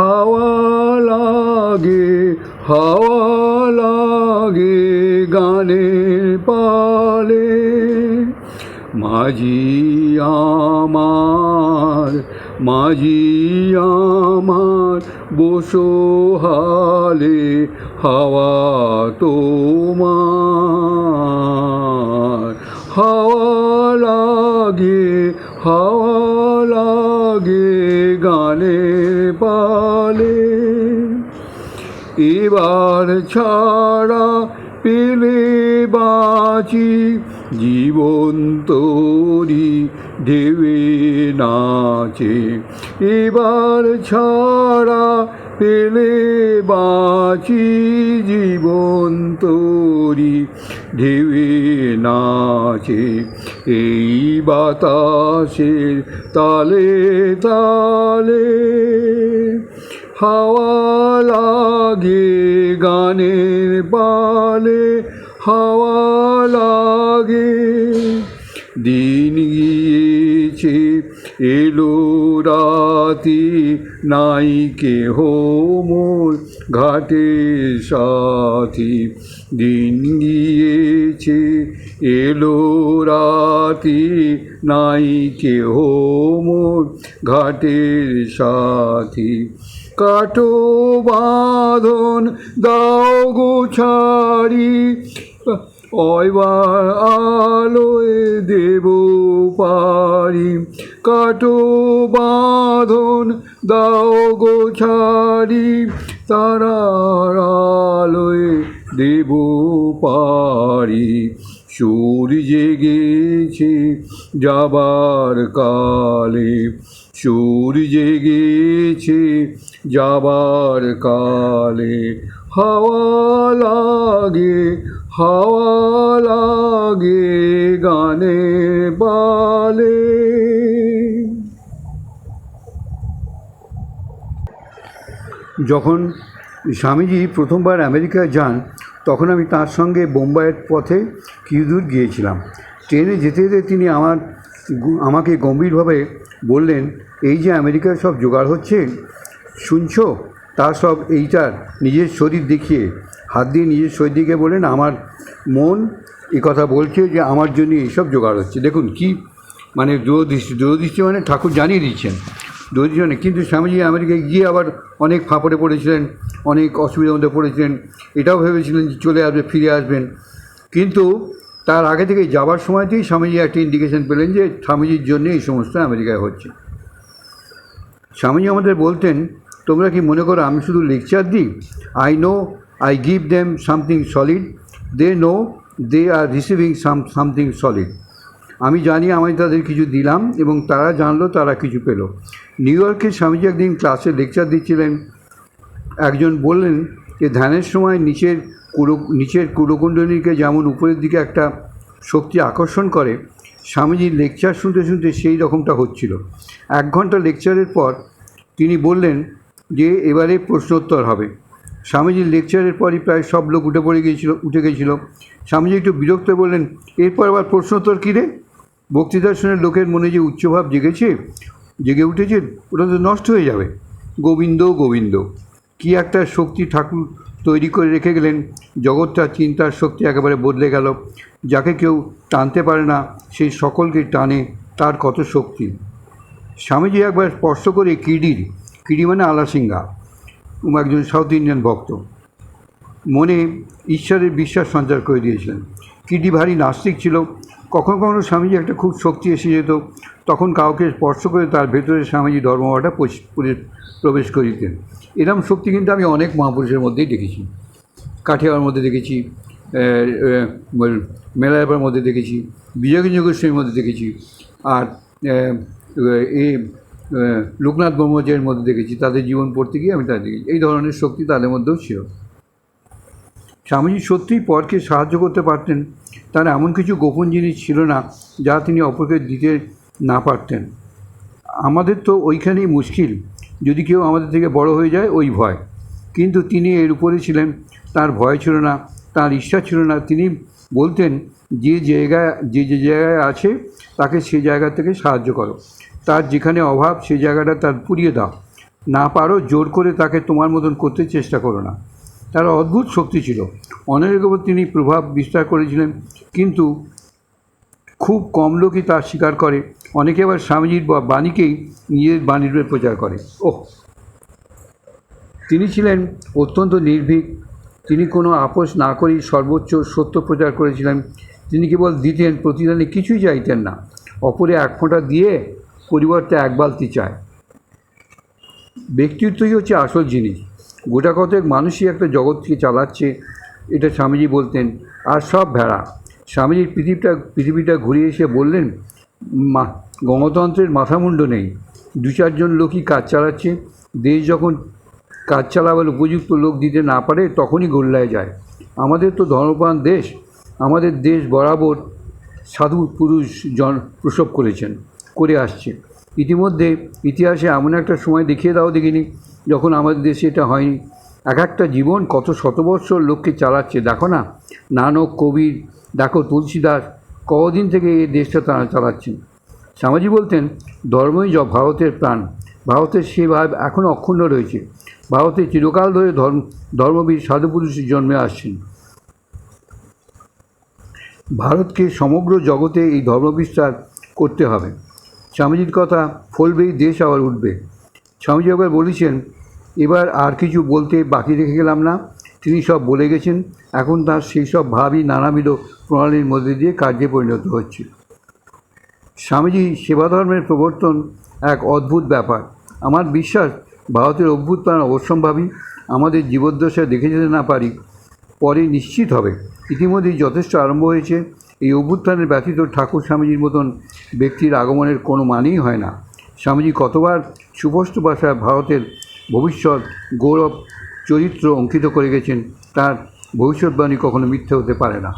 হাওয়া লাগে হাওয়া লাগে গানের পালে। মাঝি আমার মাঝি আমার, বসো হালে, হাওয়া তোমার। হাওয়া লাগে হাওয়া লাগে গানের পালে এবার ছাড়া পেলে বাঁচি জীবন তরি ঢেবে নাচে। এবার ছাড়া পেলে বাঁচি জীবন তোরি ঢেবে নাচে এই বাতাসের তালে তালে। হাওয়া লাগে গানের পালে হাওয়া লাগে। দিন গিয়েছে, এলো রাতি নাই কেহ মোর ঘাটে সাথী। দিন গিয়েছে, এলো রাতি, নাই কেহ মোর ঘাটের সাথী। কাটো বাঁধন দাও গো ছাড়ি অয়বার আলোয় দেব পারি। কাটো বাঁধন দাও গো ছাড়ি তারার আলোয় দেব পারি। সুর জেগেছে যাবার কালে সুর জেগেছে যাবার কালে। হাওয়া লাগে হাওয়া লাগে গানে, বালে। যখন স্বামীজি প্রথমবার আমেরিকায় যান, তখন আমি তার সঙ্গে বোম্বাইয়ের পথে কিদূর গিয়েছিলাম। ট্রেনে যেতে যেতে তিনি আমার আমাকে গম্ভীরভাবে বললেন, এই যে আমেরিকায় সব জোগাড় হচ্ছে, শুনছো? তা সব এইটার নিজের শরীর দেখিয়ে। হাত দিয়ে নিজের শরীর দিকে বলেন আমার মন এ কথা বলছে যে আমার জন্য এইসব জোগাড় হচ্ছে। দেখুন কি মানে দূরদৃষ্টি দূরদৃষ্টি মানে ঠাকুর জানিয়ে দিচ্ছেন দূরদৃষ্টি মানে কিন্তু স্বামীজি আমেরিকায় গিয়ে আবার অনেক ফাঁপড়ে পড়েছিলেন, অনেক অসুবিধার মধ্যে পড়েছিলেন। এটাও ভেবেছিলেন যে চলে আসবে, ফিরে আসবেন। কিন্তু তার আগে থেকে যাবার সময়তেই স্বামীজি একটা ইন্ডিকেশন পেলেন যে স্বামীজির জন্য এই সমস্ত আমেরিকায় হচ্ছে। স্বামীজি আমাদের বলতেন, তোমরা কি মনে করো আমি শুধু লেকচার দিই? I know I give them something solid they know they are receiving some something solid আমি জানি আমি তাদের কিছু দিলাম এবং তারা জানলো, তারা কিছু পেল। নিউ ইয়র্কে স্বামীজি একদিন ক্লাসে লেকচার দিচ্ছিলেন। একজন বললেন যে, ধ্যানের সময় নিচের কুড়ো নিচের কুড়োকুণ্ডলীকে যেমন উপরের দিকে একটা শক্তি আকর্ষণ করে, স্বামীজির লেকচার শুনতে শুনতে সেই রকমটা হচ্ছিল। এক ঘণ্টা লেকচারের পর তিনি বললেন যে, এবারে প্রশ্নোত্তর হবে। স্বামীজির লেকচারের পরই প্রায় সব লোক উঠে পড়ে গিয়েছিল, উঠে গেছিল স্বামীজি একটু বিরক্ত বললেন, এরপর আবার প্রশ্নোত্তর কী রে? বক্তৃতা শুনে লোকের মনে যে উচ্চভাব জেগেছে, জেগে উঠেছে ওটা তো নষ্ট হয়ে যাবে। গোবিন্দ গোবিন্দ, কি একটা শক্তি ঠাকুর তৈরি করে রেখে গেলেন। জগৎটা, চিন্তার শক্তি একেবারে বদলে গেল। যাকে কেউ টানতে পারে না সেই সকলকে টানে তার কত শক্তি। স্বামীজি একবার স্পর্শ করে কিডির, কিডি মানে আলাসিঙ্গা একজন সাউথ ইন্ডিয়ান ভক্ত। মনে ঈশ্বরের বিশ্বাস সঞ্চার করে দিয়েছিলেন। কিডি ভারী নাস্তিক ছিল। কখনো কখনো স্বামীজি একটা খুব শক্তি এসে যেত। তখন কাউকে স্পর্শ করে তার ভেতরে স্বামীজি পুরে- প্রবেশ করিতেন এরম শক্তি কিন্তু আমি অনেক মহাপুরুষের মধ্যেই দেখেছি। কাঠিয়ার মধ্যে দেখেছি মেলায়াপার মধ্যে দেখেছি বিজয়গঞ্জ গোস্বামীর মধ্যে দেখেছি আর আহ, এ লোকনাথ ব্রহ্মচারীর মধ্যে দেখেছি তাদের জীবন পড়তে গিয়ে আমি তাদের দেখেছি। এই ধরনের শক্তি তাদের মধ্যেও ছিল। স্বামীজি সত্যিই পরকে সাহায্য করতে পারতেন তার এমন কিছু গোপন জিনিস ছিল না যা তিনি অপরকে দিতে না পারতেন। আমাদের তো ওইখানেই মুশকিল। যদি কেউ আমাদের থেকে বড় হয়ে যায়, ওই ভয়। কিন্তু তিনি এর উপরে ছিলেন। তার ভয় ছিল না, তার ইচ্ছা ছিল না। তিনি বলতেন, যে জায়গায়, যে যে জায়গায় আছে, তাকে সে জায়গা থেকে সাহায্য করো। তার যেখানে অভাব সেই জায়গাটা তার পুড়িয়ে দাও। না পারো, জোর করে তাকে তোমার মতন করতে চেষ্টা করো না। তার অদ্ভুত শক্তি ছিল। অনেকের উপর তিনি প্রভাব বিস্তার করেছিলেন। কিন্তু খুব কম লোকই তার স্বীকার করে। অনেকে আবার স্বামীজির বা বাণীকেই নিজের বাণীরূপে প্রচার করে। ওহ। তিনি ছিলেন অত্যন্ত নির্ভীক। তিনি কোনো আপোষ না করেই সর্বোচ্চ সত্য প্রচার করেছিলেন। তিনি কেবল দিতেন, প্রতিদানে কিছুই চাইতেন না। অপরে এক ফোঁটা দিয়ে পরিবর্তে এক বালতি চায়। ব্যক্তিত্বই হচ্ছে আসল জিনিস। গোটা কতক মানুষই একটা জগৎকে চালাচ্ছে, এটা স্বামীজি বলতেন, আর সব ভেড়া। স্বামীজির পৃথিবীটা পৃথিবীটা ঘুরে এসে বললেন, মা, গণতন্ত্রের মাথামুণ্ড নেই। দু চারজন লোকই কাজ চালাচ্ছে। দেশ যখন কাজ চালাবার উপযুক্ত লোক দিতে না পারে, তখনই গোল্লায় যায়। আমাদের তো ধর্মপ্রাণ দেশ। আমাদের দেশ বরাবর সাধু পুরুষ জন প্রসব করেছেন, করে আসছে। ইতিমধ্যে ইতিহাসে এমন একটা সময় দেখিয়ে দাও দেখিনি, যখন আমাদের দেশে এটা হয়নি। এক একটা জীবন কত শতবর্ষ লোককে চালাচ্ছে, দেখো না? নানক, কবির, দেখো তুলসীদাস কদিন থেকে এই দেশটা তারা চালাচ্ছেন? স্বামীজি বলতেন, ধর্মই ভারতের প্রাণ। ভারতের সে ভাব এখনও অক্ষুণ্ণ রয়েছে। ভারতে চিরকাল ধরে ধর্ম, ধর্মবীর সাধুপুরুষের জন্মে আসছেন। ভারতকে সমগ্র জগতে এই ধর্মবিস্তার করতে হবে। স্বামীজির কথা, ফলবেই দেশ আবার উঠবে। স্বামীজি একবার বলেছেন এবার আর কিছু বলতে বাকি রেখে গেলাম না। তিনি সব বলে গেছেন। এখন তার সেই সব ভাবই নানাবিধ প্রণালীর মধ্যে দিয়ে কার্যে পরিণত হচ্ছে। স্বামীজি সেবা ধর্মের প্রবর্তন এক অদ্ভুত ব্যাপার। আমার বিশ্বাস, ভারতের অভ্যুত্থান অবশ্যম্ভাবী, আমাদের জীবদ্দশায় দেখে যেতে না পারি, পরে নিশ্চিত হবে। ইতিমধ্যেই যথেষ্ট আরম্ভ হয়েছে। এই অভ্যুত্থানের ব্যতীত ঠাকুর স্বামীজির মতন ব্যক্তির আগমনের কোনো মানেই হয় না। স্বামীজি কতবার সুপষ্ট ভাষায় ভারতের ভবিষ্যৎ গৌরব চরিত্র অঙ্কিত করে গেছেন তার ভবিষ্যৎবাণী কখনো মিথ্যে হতে পারে না।